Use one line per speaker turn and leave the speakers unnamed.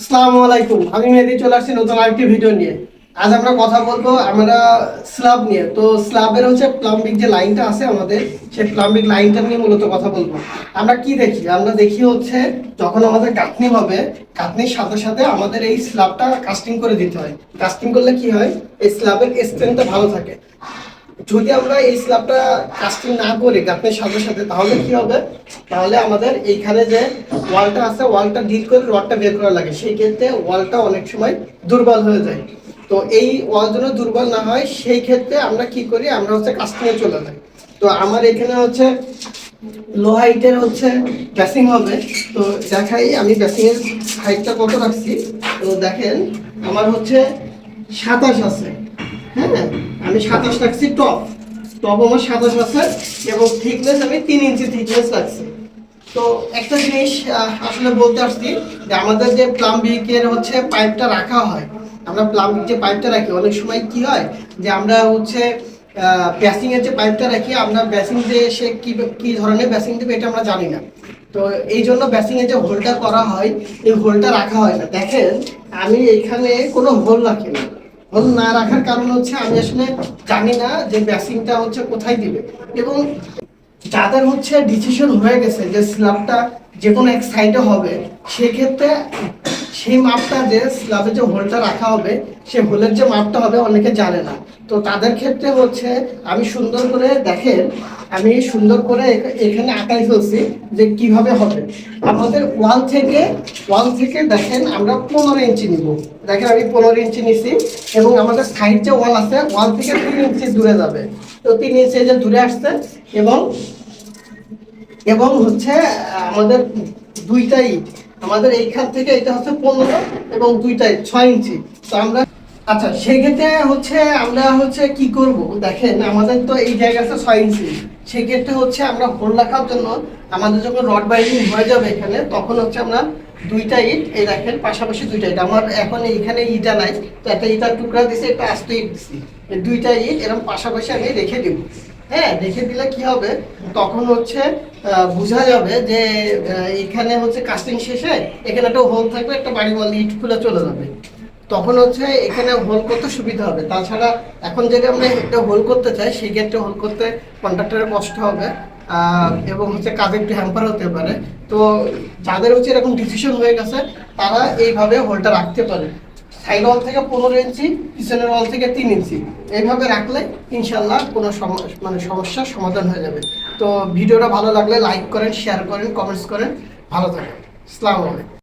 আসসালামু আলাইকুম। আমি মেহেদি চলে আসছি নতুন আরেকটি ভিডিও নিয়ে। আজ আমরা কথা বলব আমরা স্ল্যাব নিয়ে। তো স্ল্যাবের হচ্ছে প্লাম্বিক যে লাইনটা আছে আমাদের, সেই প্লাম্বিক লাইনটা নিয়ে মূলত কথা বলব। আমরা কি দেখি? আমরা দেখি হচ্ছে যখন আমাদের কাটনি হবে কাটনির সাথে সাথে আমাদের এই স্ল্যাবটা কাস্টিং করে দিতে হয়। কাস্টিং করলে কি হয়? এই স্ল্যাবের স্ট্রেংথটা ভালো থাকে। যদি আমরা এই স্ল্যাবটা কাস্টিং না করি গাঁথনির সাথে সাথে, তাহলে কি হবে? তাহলে আমাদের এইখানে যে ওয়ালটা আছে, ওয়ালটা ডিল করে রডটা বের করা লাগে। সেই ক্ষেত্রে ওয়ালটা অনেক সময় দুর্বল হয়ে যায়। তো এই ওয়াল যেন দুর্বল না হয়, সেই ক্ষেত্রে আমরা কি করি? আমরা হচ্ছে কাস্টিংয়ে চলে যাই। তো আমার এখানে হচ্ছে লো হাইটের হচ্ছে ব্যাসিং হবে। তো দেখাই, আমি ব্যাসিংয়ের হাইটটা কত রাখছি? তো দেখেন, আমার হচ্ছে সাতাশ আছে। হ্যাঁ আমি সাতাশ রাখছি টপ টপ আমার সাতাশ আছে এবং থিকনেস আমি তিন ইঞ্চি থিকনেস রাখছি। তো একটা জিনিস আসলে বলতে আসছি যে আমাদের যে প্লাম্বিকের হচ্ছে পাইপটা রাখা হয়, আমরা প্লাম্বিক যে পাইপটা রাখি, অনেক সময় কি হয় যে আমরা হচ্ছে ব্যাসিং এর যে পাইপটা রাখি, আমরা ব্যাসিং দিয়ে সে কি কি ধরনের ব্যাসিং দেবে এটা আমরা জানি না। তো এই জন্য ব্যাসিং এর যে হোলটা করা হয়, এই হোলটা রাখা হয় না। দেখেন, আমি এইখানে কোনো হোল রাখি না। হোল না রাখার কারণ হচ্ছে আমি আসলে জানি না যে ব্যাসিংটা হচ্ছে কোথায় দিবে। এবং যাদের হচ্ছে ডিসিশন হয়ে গেছে যে স্ল্যাবটা যে কোনো এক সাইডে হবে, সেক্ষেত্রে সেই মাপটা যে স্ল্যাবে যে হোলটা রাখা হবে সেই হোলের যে মাপটা হবে অনেকে জানে না। তো তাদের ক্ষেত্রে হচ্ছে আমি সুন্দর করে দেখেন, আমি সুন্দর করে এখানে আঁকাই ফেলছি যে কীভাবে হবে। আমাদের ওয়াল থেকে ওয়াল থেকে দেখেন আমরা পনেরো ইঞ্চি নিব। দেখেন আমি পনেরো ইঞ্চি নিছি এবং আমাদের সাইড যে ওয়াল আছে ওয়াল থেকে তিন ইঞ্চি দূরে যাবে। তো তিন ইঞ্চি যে দূরে আসছে এবং এবং হচ্ছে আমাদের দুইটা ইট। আমাদের এইখান থেকে এটা হচ্ছে পনেরো এবং দুইটা ইট, ছয় ইঞ্চি। তো আমরা আচ্ছা সেক্ষেত্রে হচ্ছে আমরা হচ্ছে কি করব? দেখেন, আমাদের তো এই জায়গাটা ছয় ইঞ্চি। সেক্ষেত্রে হচ্ছে আমরা হোল রাখার জন্য আমাদের যখন রড বাইন্ডিং হয়ে যাবে এখানে, তখন হচ্ছে আমরা দুইটা ইট, এই দেখেন, পাশাপাশি দুইটা ইট। আমার এখন এইখানে ইটা নাই, তো একটা ইটার টুকরা দিছি, একটা আস্ত ইট দিছি। দুইটা ইট এরকম পাশাপাশি আমি রেখে দিব। হ্যাঁ রেখে দিলে কি হবে? তখন হচ্ছে বোঝা যাবে যে এখানে হচ্ছে কাস্টিং শেষে এখানে একটা হোল থাকবে, একটা বাড়ি বল ইট খুলে চলে যাবে। তখন হচ্ছে এখানে হোল করতে সুবিধা হবে। তাছাড়া এখন যদি আমরা একটা হোল করতে চাই, সেই ক্ষেত্রে হোল করতে কন্ট্রাক্টরের কষ্ট হবে এবং হচ্ছে কাজে একটু হ্যাম্পার হতে পারে। তো যাদের হচ্ছে এরকম ডিসিশন হয়ে গেছে, তারা এইভাবে হোলটা রাখতে পারে। সাইড ওয়াল থেকে পনেরো ইঞ্চি, পিছনের ওয়াল থেকে তিন ইঞ্চি। এইভাবে রাখলে ইনশাল্লাহ কোনো মানে সমস্যার সমাধান হয়ে যাবে। তো ভিডিওটা ভালো লাগলে লাইক করেন শেয়ার করেন কমেন্টস করেন। ভালো থাকেন। আসসালামু আলাইকুম।